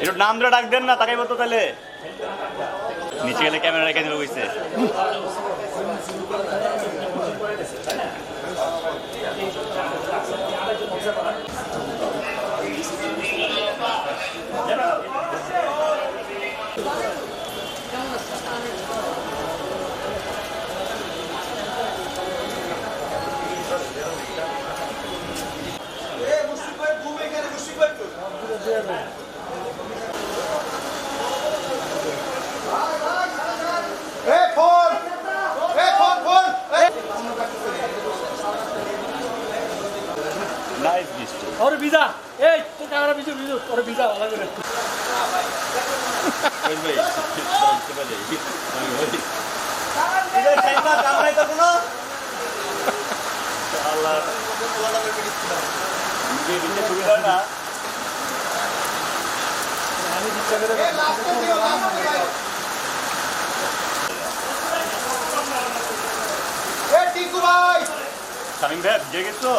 একটু নাম ধরে ডাক দেন না, তাকাই বলতো তাহলে। নিচে গেলে ক্যামেরা রেখে দেবে বুঝছে ওর ভিজা! এই তো ক্যামেরা পিছু পিছু ওর ভিজা ভালো করে। এ টিকু ভাই ভিজে গেছো